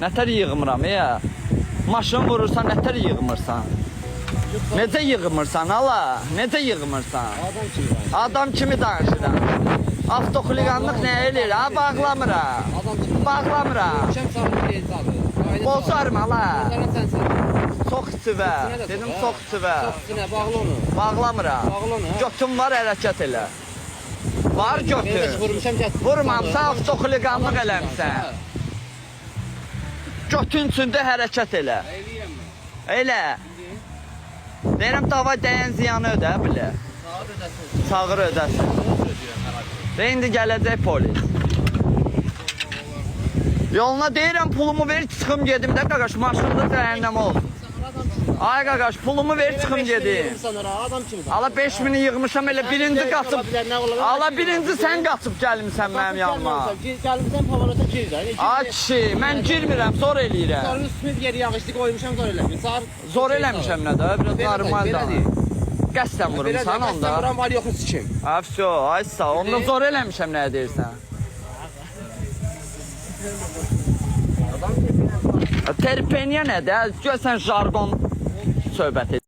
Nətər yığmıram ya? Maşın vurursan nətər yığmırsan? Necə yığmırsan ala? Necə yığmırsan? Adam kimi. Adam kimi danışıram. Avtoxuliqanlıq nə eləyir? Ha bağlamıram. Bağlamıram. Bozarım ala. Çox içivə. Dedim ha. içivə. Sok üstüne bağlı onu. Bağlamıram. Bağlı onu. Götüm var hərəkət elə. Var götür. vurmuşam get. Vurmamsa avtoxuliqanlıq eləmsən. Götün içində hərəkət elə. Eyleyem ben. Elə. Deyirəm dava dəyən ziyanı ödə bilə. Saat ödesin. Çağır ödəsin. İndi gələcək polis. Yoluna deyirəm pulumu ver çıxım gedim də qaqaş maşında cəhənnəm ol. Ay qaqaş pulumu ver. Adam kimi. Ala 5000-i yığmışam elə birinci olabilir? Ala birinci sən qaçıb gəlmisən mənim yanıma. Gəlmişsən pavanota gir də. Ay kişi, mən girmirəm, zor eləyirəm. Sonra üstüne geri yağışlı koymuşam zor eləmiş. Sar. Zor eləmişəm nə də, biraz Belə normal deyil, da. belə deyil. Qəsdən vurmusan onda. Vuran var yoxu sikim. Ha, vso, ay sağ, onda zor eləmişəm nə deyirsən. Adam kimi. Terpeniya nədir? Görsən jargon söhbət